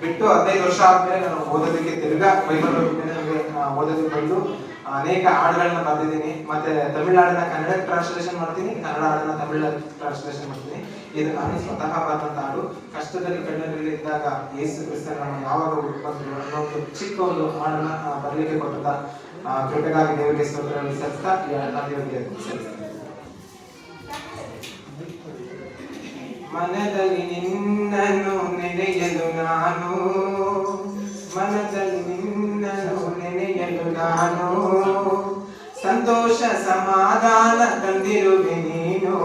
ಬಿಟ್ಟು ಹದಿನೈದು ವರ್ಷ ಆದ್ಮೇಲೆ ನಾನು ಓದೋದಕ್ಕೆ ತಿರ್ಗಾ ಬೈಬಲ್ ಓದೋದಕ್ಕೆ ಬಂದು ಅನೇಕ ಹಾಡುಗಳನ್ನ ಬರೆದಿದ್ದೀನಿ. ಮತ್ತೆ ತಮಿಳ್ ಕನ್ನಡ ಟ್ರಾನ್ಸ್ಲೇಷನ್ ಮಾಡ್ತೀನಿ ಕನ್ನಡ ಹಾಡನ್ನ ತಮಿಳ್ ಟ್ರಾನ್ಸ್ಲೇಷನ್ ಮಾಡ್ತೀನಿ. ಇದು ನಾನು ಸ್ವತಃ ಬರೆದಂತ ಹಾಡು. ಕಷ್ಟದಲ್ಲಿ ಕಣ್ಣಲ್ಲಿ ಇದ್ದಾಗ ಯೇಸು ಕ್ರಿಸ್ತನ ಯಾವಾಗ ಅನ್ನೋ ಒಂದು ಚಿಕ್ಕ ಒಂದು ಹಾಡನ್ನ ಬರಲಿಕ್ಕೆ ಕೊಟ್ಟಂತ ಆ, ಕೃಪೆಗಾಗಿ ದೇವರಿಗೆ ಸ್ವತಃ ಸಲ್ಲಿಸ್ತಾ ಈ ದೇವರಿಗೆ ಮನದಲ್ಲಿ ನಿನ್ನನ್ನು ನೆನೆಯಲು ನಾನು. ಮನದಲ್ಲಿ ನಿನ್ನನ್ನು ನೆನೆಯಲು ನಾನು. ಸಂತೋಷ ಸಮಾಧಾನ ತಂದಿರುವೆ ನೀನು.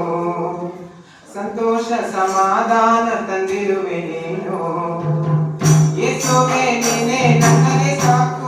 ಸಂತೋಷ ಸಮಾಧಾನ ತಂದಿರುವೆ ನೀನು. ಯೇಸುವೆ, ನೀನೆ ನನಗೆ ಸಾಕು.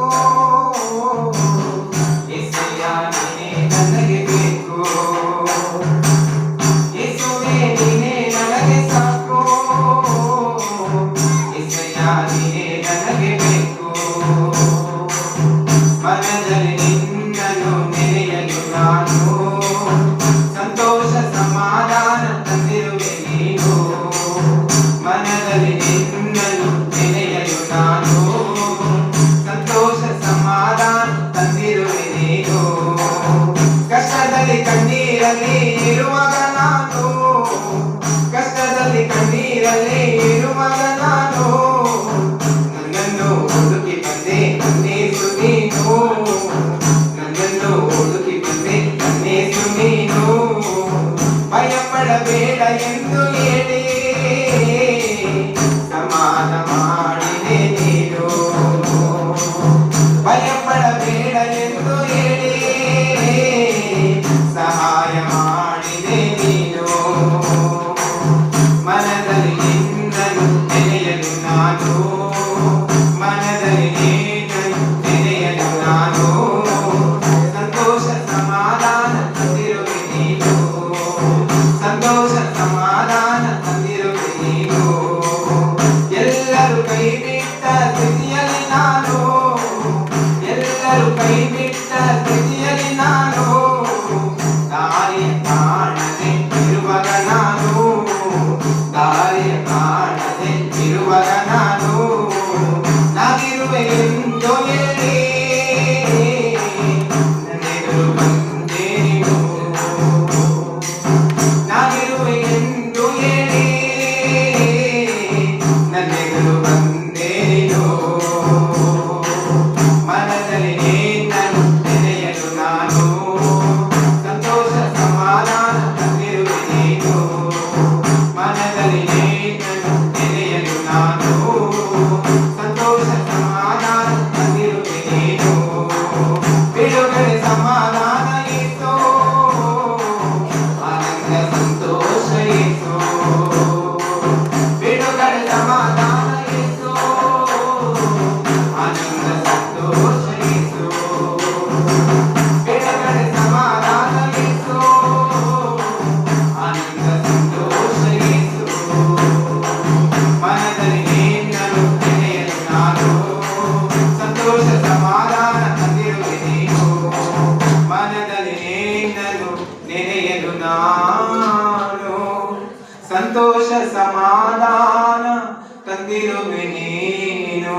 వేళ ఎందు ఏడి ಬಿಟ್ಟ ಸ್ಥಿತಿಯಲ್ಲಿ ನಾನು ನೆನೆಯಲು ನಾನು ಸಂತೋಷ ಸಮಾಧಾನ ತಂದಿರುವೆ ನೀನು